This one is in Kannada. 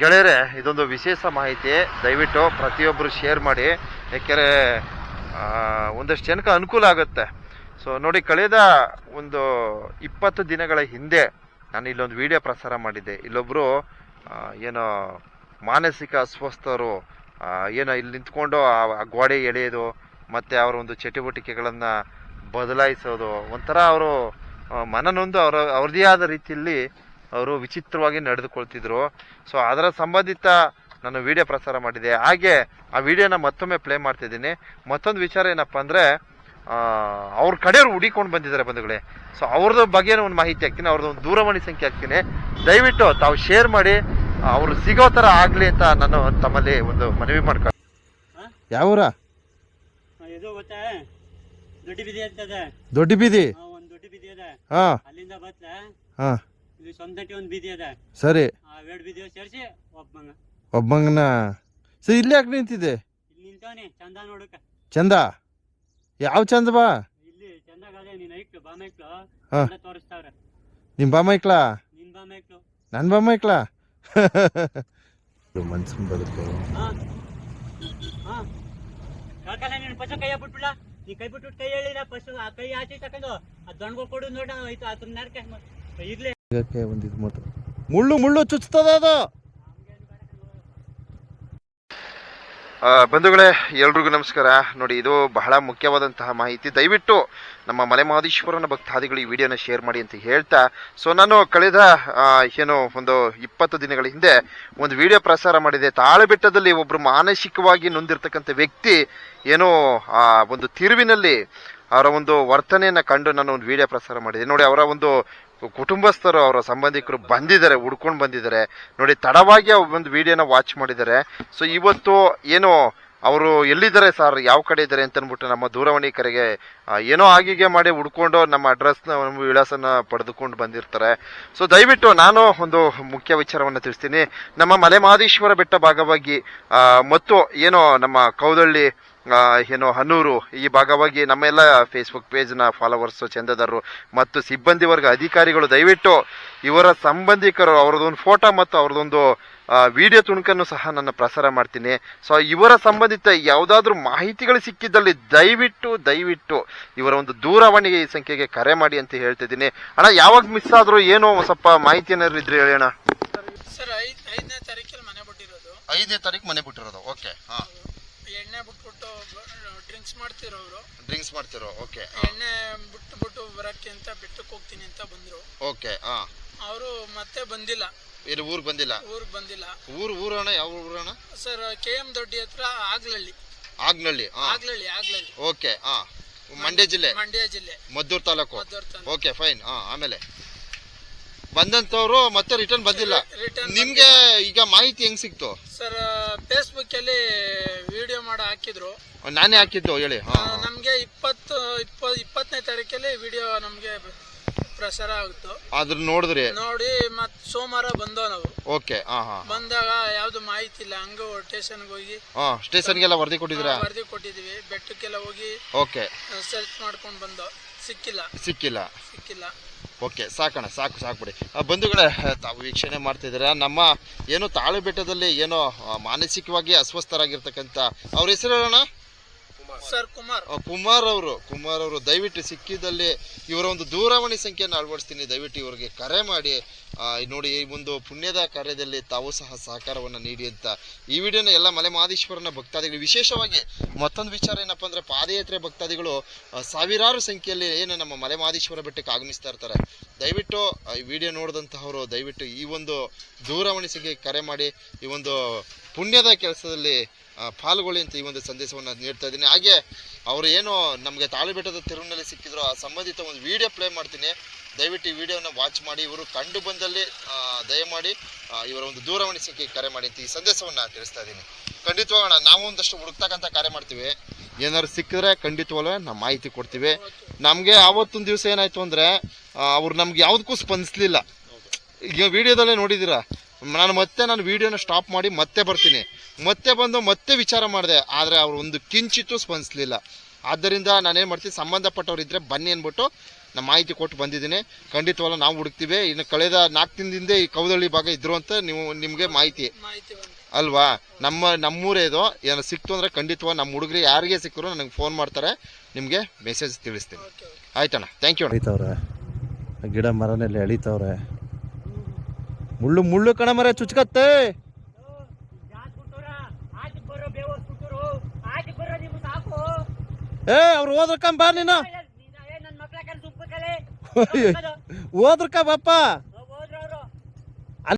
ಗೆಳೆಯರೆ, ಇದೊಂದು ವಿಶೇಷ ಮಾಹಿತಿ. ದಯವಿಟ್ಟು ಪ್ರತಿಯೊಬ್ಬರು ಶೇರ್ ಮಾಡಿ. ಯಾಕೆಂದರೆ ಒಂದಷ್ಟು ಜನಕ್ಕೆ ಅನುಕೂಲ ಆಗುತ್ತೆ. ಸೊ ನೋಡಿ, ಕಳೆದ ಒಂದು ಇಪ್ಪತ್ತು ದಿನಗಳ ಹಿಂದೆ ನಾನು ಇಲ್ಲೊಂದು ವಿಡಿಯೋ ಪ್ರಸಾರ ಮಾಡಿದ್ದೆ. ಇಲ್ಲೊಬ್ಬರು ಏನೋ ಮಾನಸಿಕ ಅಸ್ವಸ್ಥರು ಏನೋ ಇಲ್ಲಿ ನಿಂತ್ಕೊಂಡು ಆ ಗೋಡೆ ಎಳೆಯೋದು, ಮತ್ತು ಅವರ ಒಂದು ಚಟುವಟಿಕೆಗಳನ್ನು ಬದಲಾಯಿಸೋದು, ಒಂಥರ ಅವರು ಮನನೊಂದು ಅವರ ಅವ್ರದೇ ಆದ ರೀತಿಯಲ್ಲಿ ಅವರು ವಿಚಿತ್ರವಾಗಿ ನಡೆದುಕೊಳ್ತಿದ್ರು. ಸೊ ಅದರ ಸಂಬಂಧಿತ ನಾನು ವಿಡಿಯೋ ಪ್ರಸಾರ ಮಾಡಿದೆ. ಹಾಗೆ ಆ ವಿಡಿಯೋನ ಮತ್ತೊಮ್ಮೆ ಪ್ಲೇ ಮಾಡ್ತಿದ್ದೀನಿ. ಮತ್ತೊಂದು ವಿಚಾರ ಏನಪ್ಪ ಅಂದರೆ ಅವ್ರ ಕಡೆಯವರು ಹುಡಿಕೊಂಡು ಬಂದಿದ್ದಾರೆ ಬಂಧುಗಳೇ. ಸೊ ಅವ್ರದ್ದು ಬಗ್ಗೆನೂ ಒಂದು ಮಾಹಿತಿ ಹಾಕ್ತೀನಿ. ಅವ್ರದ್ದು ಒಂದು ದೂರವಾಣಿ ಸಂಖ್ಯೆ ಹಾಕ್ತೀನಿ. ದಯವಿಟ್ಟು ತಾವು ಶೇರ್ ಮಾಡಿ ಅವರು ಸಿಗೋ ಥರ ಆಗಲಿ ಅಂತ ನಾನು ತಮ್ಮಲ್ಲಿ ಒಂದು ಮನವಿ ಮಾಡ್ಕೊಂಡು ಯಾವೂರ? ದೊಡ್ಡ ಬೀದಿ ಹಾಂ. ಅಲ್ಲಿಂದ ಬತ್ಲ ಹಾಂ ಇಲ್ಲಿ ಸ್ವಂತಟಿ ಒಂದ್ ಬೀದಿ ಅದ. ಸರಿ. ಆ ಎರಡು ಬೀದಿ ಸೇರಿಸಿ ಒಬ್ಬಂಗ. ಒಬ್ಬಂಗನ. ಸರಿ ಇಲ್ಲಿ ಯಾಕೆ ನಿಂತಿದೆ ಇಲ್ಲಿ ನಿಂತವನೆ ಚಂದ ನೋಡಕ. ಚಂದ? ಯಾವ ಚಂದ ಬಾ? ಇಲ್ಲಿ ಬಾಮ ನೀನ್ ಐಕ್ಳು ಬಾಮ ಹಾ. ಎಲ್ಲ ತೋರಿಸ್ತಾವ್ರೆ. ನಿಮ್ಮ ಬಾಮೈಕ್ಲಾ ನಿನ್ ನನ್ನ ಬಾಮೈಕ್ಲಾ ಮನ್ಸನ್ ಬಿಟ್ಬಿಡ್ಲ? ನೀ ಕೈ ಬಿಟ್ಬಿಟ್ಟು ಕೈ ಹೇಳಿಲ್ಲ ಆ ಕೈ ಆಚೆ ತಕೊಂಡು ಆ ದೊಣ್ಗೊ ಕೊಡು ನೋಡ ಆಯ್ತು ಅದ್ರ ನರ್ಕ ಇರ್ಲಿ. ಇದಕ್ಕೆ ಮಾತ್ರ. ಮುಳ್ಳು ಮುಳ್ಳು ಅದು. ಬಂಧುಗಳೇ, ಎಲ್ರಿಗೂ ನಮಸ್ಕಾರ. ನೋಡಿ, ಇದು ಬಹಳ ಮುಖ್ಯವಾದಂತಹ ಮಾಹಿತಿ. ದಯವಿಟ್ಟು ನಮ್ಮ ಮಲೆ ಮಹದೇಶ್ವರನ ಭಕ್ತಾದಿಗಳು ಈ ವಿಡಿಯೋನ ಶೇರ್ ಮಾಡಿ ಅಂತ ಹೇಳ್ತಾ, ಸೊ, ನಾನು ಕಳೆದ ಏನು, ಒಂದು ಇಪ್ಪತ್ತು ದಿನಗಳ ಹಿಂದೆ ಒಂದು ವಿಡಿಯೋ ಪ್ರಸಾರ ಮಾಡಿದೆ. ತಾಳಬೆಟ್ಟದಲ್ಲಿ ಒಬ್ಬರು ಮಾನಸಿಕವಾಗಿ ನೊಂದಿರ್ತಕ್ಕಂಥ ವ್ಯಕ್ತಿ, ಏನೋ ಒಂದು ತಿರುವಿನಲ್ಲಿ ಅವರ ಒಂದು ವರ್ತನೆಯನ್ನು ಕಂಡು ನಾನು ಒಂದು ವಿಡಿಯೋ ಪ್ರಸಾರ ಮಾಡಿದೆ. ನೋಡಿ, ಅವರ ಒಂದು ಕುಟುಂಬಸ್ಥರು, ಅವರ ಸಂಬಂಧಿಕರು ಬಂದಿದ್ದಾರೆ, ಹುಡ್ಕೊಂಡು ಬಂದಿದ್ದಾರೆ. ನೋಡಿ, ತಡವಾಗಿ ಒಂದು ವಿಡಿಯೋನ ವಾಚ್ ಮಾಡಿದ್ದಾರೆ. ಸೊ ಇವತ್ತು ಏನು ಅವರು ಎಲ್ಲಿದ್ದಾರೆ ಸರ್, ಯಾವ ಕಡೆ ಇದ್ದಾರೆ ಅಂತ ಅಂದ್ಬಿಟ್ಟು ನಮ್ಮ ದೂರವಾಣಿ ಕರೆಗೆ ಏನೋ ಆಗಿಗೆ ಮಾಡಿ ಹುಡ್ಕೊಂಡು ನಮ್ಮ ಅಡ್ರೆಸ್ನ ವಿಳಾಸನ ಪಡೆದುಕೊಂಡು ಬಂದಿರ್ತಾರೆ. ಸೊ ದಯವಿಟ್ಟು ನಾನು ಒಂದು ಮುಖ್ಯ ವಿಚಾರವನ್ನು ತಿಳಿಸ್ತೀನಿ. ನಮ್ಮ ಮಲೆ ಮಹದೇಶ್ವರ ಬೆಟ್ಟ ಭಾಗವಾಗಿ ಮತ್ತು ಏನೋ ನಮ್ಮ ಕೌದಳ್ಳಿ ಏನು ಹನೂರು ಈ ಭಾಗವಾಗಿ ನಮ್ಮೆಲ್ಲ ಫೇಸ್ಬುಕ್ ಪೇಜ್ನ ಫಾಲೋವರ್ಸು ಚಂದದಾರರು ಮತ್ತು ಸಿಬ್ಬಂದಿ ವರ್ಗ ಅಧಿಕಾರಿಗಳು ದಯವಿಟ್ಟು ಇವರ ಸಂಬಂಧಿಕರು ಅವ್ರದ್ದೊಂದು ಫೋಟೋ ಮತ್ತು ಅವ್ರದ್ದೊಂದು ವಿಡಿಯೋ ತುಣುಕನ್ನು ಸಹ ನಾನು ಪ್ರಸಾರ ಮಾಡ್ತೀನಿ. ಸೊ ಇವರ ಸಂಬಂಧಿತ ಯಾವುದಾದ್ರೂ ಮಾಹಿತಿಗಳು ಸಿಕ್ಕಿದ್ದಲ್ಲಿ ದಯವಿಟ್ಟು ದಯವಿಟ್ಟು ಇವರ ಒಂದು ದೂರವಾಣಿ ಸಂಖ್ಯೆಗೆ ಕರೆ ಮಾಡಿ ಅಂತ ಹೇಳ್ತಿದ್ದೀನಿ ಅಣ್ಣ ಯಾವಾಗ ಮಿಸ್ ಆದರೂ ಏನೋ ಸ್ವಲ್ಪ ಮಾಹಿತಿ ಏನಾದ್ರು ಇದ್ರೆ ಹೇಳೋಣ ಅಣ್ಣ. ಸರ್ ಐದ್ ಐದನೇ ತಾರೀಕಲ್ಲಿ ಮನೆ ಬಿಟ್ಟಿರೋದು. ಐದನೇ ತಾರೀಕು ಮನೆ ಬಿಟ್ಟಿರೋದು. ಓಕೆ ಹಾ. ಎಣ್ಣೆ ಬಿಟ್ಬಿಟ್ಟು ಡ್ರಿಂಕ್ಸ್ ಮಾಡ್ತಿರೋರು ಡ್ರಿಂಕ್ಸ್ ಮಾಡ್ತಿರೋ ಓಕೆ ಎಣ್ಣೆ ಬಿಟ್ಟು ಬಿಟ್ಟು ಬರಕ್ಕೆ ಅಂತ ಬೆಟ್ಟಕ್ಕೆ ಹೋಗ್ತೀನಿ ಅಂತ ಬಂದ್ರು. ಓಕೆ ಹಾ ಅವರು ಮತ್ತೆ ಬಂದಿಲ್ಲ. ಇಲ್ಲಿ ಊರಿಗೆ ಬಂದಿಲ್ಲ? ಊರಿಗೆ ಬಂದಿಲ್ಲ. ಊರು ಊರಣ ಯಾವ ಊರಣ ಸರ್ ಕೆ ಎಂ ದೊಡ್ಡಿ ಹತ್ರ ಆಗ್ಲಳ್ಳಿ. ಆಗ್ನಳ್ಳಿ ಹಾ ಆಗ್ಲಳ್ಳಿ ಆಗ್ಲಳ್ಳಿ. ಓಕೆ ಹಾ ಮಂಡ್ಯ ಜಿಲ್ಲೆ? ಮಂಡ್ಯ ಜಿಲ್ಲೆ. ಮದ್ದೂರು ತಾಲೂಕು. ಓಕೆ ಫೈನ್ ಹಾ ಆಮೇಲೆ. ಬಂದಂತವ್ರು ಮತ್ತೆ ರಿಟರ್ನ್ ಬಂದಿಲ್ಲ. ನಿಮ್ಗೆ ಈಗ ಮಾಹಿತಿ ಹೆಂಗ್ ಸಿಕ್ತು? ಸರ್ ಫೇಸ್ಬುಕ್ ಅಲ್ಲಿ ಮಾಡಿ ಹಾಕಿದ್ರು. ನಾನೇ ಹಾಕಿದ್ದು ಹೇಳಿ. ಹಾ ನಮಗೆ ಇಪ್ಪತ್ತು ಇಪ್ಪ ಇಪ್ಪತ್ತನೇ ತಾರೀಕಲ್ಲಿ ವಿಡಿಯೋ ನಮಗೆ ಪ್ರಸಾರ ಆಗುತ್ತೋ. ಅದ್ರ ನೋಡಿದ್ರಿ. ನೋಡಿ ಮತ್ ಸೋಮವಾರ ಬಂದೋ ನಾವು. ಓಕೆ ಹಾ ಹಾ. ಬಂದಾಗ ಯಾವ್ದು ಮಾಹಿತಿ ಇಲ್ಲ ಹಂಗ ಸ್ಟೇಷನ್ಗೆ ಹೋಗಿ. ಹಾ ಸ್ಟೇಷನ್ಗೆಲ್ಲ ವರದಿ ಕೊಟ್ಟಿದ್ದೀರಾ? ವರದಿ ಕೊಟ್ಟಿದೀವಿ ಬೆಟ್ಟಕ್ಕೆಲ್ಲ ಹೋಗಿ ಓಕೆ. ಸರ್ಚ್ ಮಾಡ್ಕೊಂಡು ಬಂದೋ ಸಿಕ್ಕಿಲ್ಲ. ಸಿಕ್ಕಿಲ್ಲ. ಸಿಕ್ಕಿಲ್ಲ. ಓಕೆ ಸಾಕಣ ಸಾಕು ಸಾಕು ಬಿಡಿ ಆ, ಬಂಧುಗಳೇ ತಾವು ವೀಕ್ಷಣೆ ಮಾಡ್ತಿದ್ದೀರಾ ನಮ್ಮ ಏನು ತಾಳು ಬೆಟ್ಟದಲ್ಲಿ ಏನೋ ಮಾನಸಿಕವಾಗಿ ಅಸ್ವಸ್ಥರಾಗಿರ್ತಕ್ಕಂಥ ಅವ್ರ ಹೆಸರು ಹೇಳೋಣ ಸರ್ ಕುಮಾರ್. ಆ, ಕುಮಾರ್ ಅವರು ಕುಮಾರ್ ಅವರು ದಯವಿಟ್ಟು ಸಿಕ್ಕಿದಲ್ಲಿ ಇವರ ಒಂದು ದೂರವಾಣಿ ಸಂಖ್ಯೆಯನ್ನು ಅಳವಡಿಸ್ತೀನಿ. ದಯವಿಟ್ಟು ಇವರಿಗೆ ಕರೆ ಮಾಡಿ. ಆ, ನೋಡಿ ಈ ಒಂದು ಪುಣ್ಯದ ಕಾರ್ಯದಲ್ಲಿ ತಾವು ಸಹ ಸಹಕಾರವನ್ನು ನೀಡಿ ಅಂತ. ಈ ವಿಡಿಯೋನ ಎಲ್ಲ ಮಲೆ ಮಹಾದೇಶ್ವರನ ಭಕ್ತಾದಿಗಳು ವಿಶೇಷವಾಗಿ ಮತ್ತೊಂದು ವಿಚಾರ ಏನಪ್ಪ ಅಂದ್ರೆ ಪಾದಯಾತ್ರೆ ಭಕ್ತಾದಿಗಳು ಆ, ಸಾವಿರಾರು ಸಂಖ್ಯೆಯಲ್ಲಿ ಏನು ನಮ್ಮ ಮಲೆ ಮಹಾದೇಶ್ವರ ಬೆಟ್ಟಕ್ಕೆ ಆಗಮಿಸ್ತಾ ಇರ್ತಾರೆ. ದಯವಿಟ್ಟು ಆ, ಈ ವಿಡಿಯೋ ನೋಡಿದಂತಹವರು ದಯವಿಟ್ಟು ಈ ಒಂದು ದೂರವಾಣಿ ಸಂಖ್ಯೆಗೆ ಕರೆ ಮಾಡಿ. ಈ ಒಂದು ಪುಣ್ಯದ ಕೆಲಸದಲ್ಲಿ ಪಾಲ್ಗೊಳ್ಳಿ ಅಂತ ಈ ಒಂದು ಸಂದೇಶವನ್ನು ನೀಡ್ತಾ ಇದ್ದೀನಿ. ಹಾಗೆ ಅವರು ಏನು ನಮಗೆ ತಾಳಿಬೆಟ್ಟದ ತಿರುವಿನಲ್ಲಿ ಸಿಕ್ಕಿದ್ರು ಆ ಸಂಬಂಧಿತ ಒಂದು ವಿಡಿಯೋ ಪ್ಲೇ ಮಾಡ್ತೀನಿ. ದಯವಿಟ್ಟು ಈ ವಿಡಿಯೋನ ವಾಚ್ ಮಾಡಿ, ಇವರು ಕಂಡು ಬಂದಲ್ಲಿ ದಯಮಾಡಿ ಇವರ ಒಂದು ದೂರವಾಣಿ ಸಂಖ್ಯೆ ಕರೆ ಮಾಡಿ ಅಂತ ಈ ಸಂದೇಶವನ್ನು ತಿಳಿಸ್ತಾ ಇದ್ದೀನಿ. ಖಂಡಿತವಾಗೋಣ ನಾವು ಒಂದಷ್ಟು ಹುಡುಕ್ತಕ್ಕಂಥ ಕಾರ್ಯ ಮಾಡ್ತೀವಿ. ಏನಾದ್ರು ಸಿಕ್ಕಿದ್ರೆ ಖಂಡಿತವಾಗ್ಲೂ ನಾವು ಮಾಹಿತಿ ಕೊಡ್ತೀವಿ. ನಮಗೆ ಆವತ್ತೊಂದು ದಿವಸ ಏನಾಯ್ತು ಅಂದರೆ ಅವ್ರು ನಮ್ಗೆ ಯಾವುದಕ್ಕೂ ಸ್ಪಂದಿಸ್ಲಿಲ್ಲ. ಈಗ ವಿಡಿಯೋದಲ್ಲೇ ನೋಡಿದ್ದೀರಾ? ನಾನು ಮತ್ತೆ ನಾನು ವಿಡಿಯೋನ ಸ್ಟಾಪ್ ಮಾಡಿ ಮತ್ತೆ ಬರ್ತೀನಿ. ಮತ್ತೆ ಬಂದು ಮತ್ತೆ ವಿಚಾರ ಮಾಡಿದೆ. ಆದರೆ ಅವರು ಒಂದು ಕಿಂಚಿತ್ತೂ ಸ್ಪಂದಿಸಲಿಲ್ಲ. ಆದ್ದರಿಂದ ನಾನೇನು ಮಾಡ್ತೀನಿ ಸಂಬಂಧಪಟ್ಟವ್ರು ಇದ್ದರೆ ಬನ್ನಿ ಅಂದ್ಬಿಟ್ಟು ನಮ್ಮ ಮಾಹಿತಿ ಕೊಟ್ಟು ಬಂದಿದ್ದೀನಿ. ಖಂಡಿತವಲ್ಲ ನಾವು ಹುಡುಕ್ತೀವಿ. ಇನ್ನು ಕಳೆದ ನಾಲ್ಕು ದಿನದಿಂದ ಈ ಕೌದಳ್ಳಿ ಭಾಗ ಇದ್ರು ಅಂತ ನೀವು ನಿಮಗೆ ಮಾಹಿತಿ. ಮಾಹಿತಿ ಅಲ್ವಾ? ನಮ್ಮ ನಮ್ಮೂರೇ ಇದು. ಏನೋ ಸಿಕ್ತು ಅಂದರೆ ಖಂಡಿತವಾಗಿ ನಮ್ಮ ಹುಡುಗರು ಯಾರಿಗೆ ಸಿಕ್ಕರು ನನಗೆ ಫೋನ್ ಮಾಡ್ತಾರೆ. ನಿಮಗೆ ಮೆಸೇಜ್ ತಿಳಿಸ್ತೀನಿ. ಆಯ್ತಣ್ಣ. ಥ್ಯಾಂಕ್ ಯು ಅಣ್ಣ. ಎಳಿತವ್ರೆ ಗಿಡ ಮರನೆಲ್ಲ ಎಳಿತವ್ರೆ ಮುಳ್ಳು ಮುಳ್ಳು ಕಣ ಮರ ಚುಚ್ಕತ್ತೆ. ಏ ಅವ್ರು ಓದ್ರಕಂಬ ನೀನು. ಏ, ನೀನ್- ಏ, ನನ್ ಮಕ್ಳ ಕಲ್ ಸುಮ್ಕಲೆ ಬಾಪ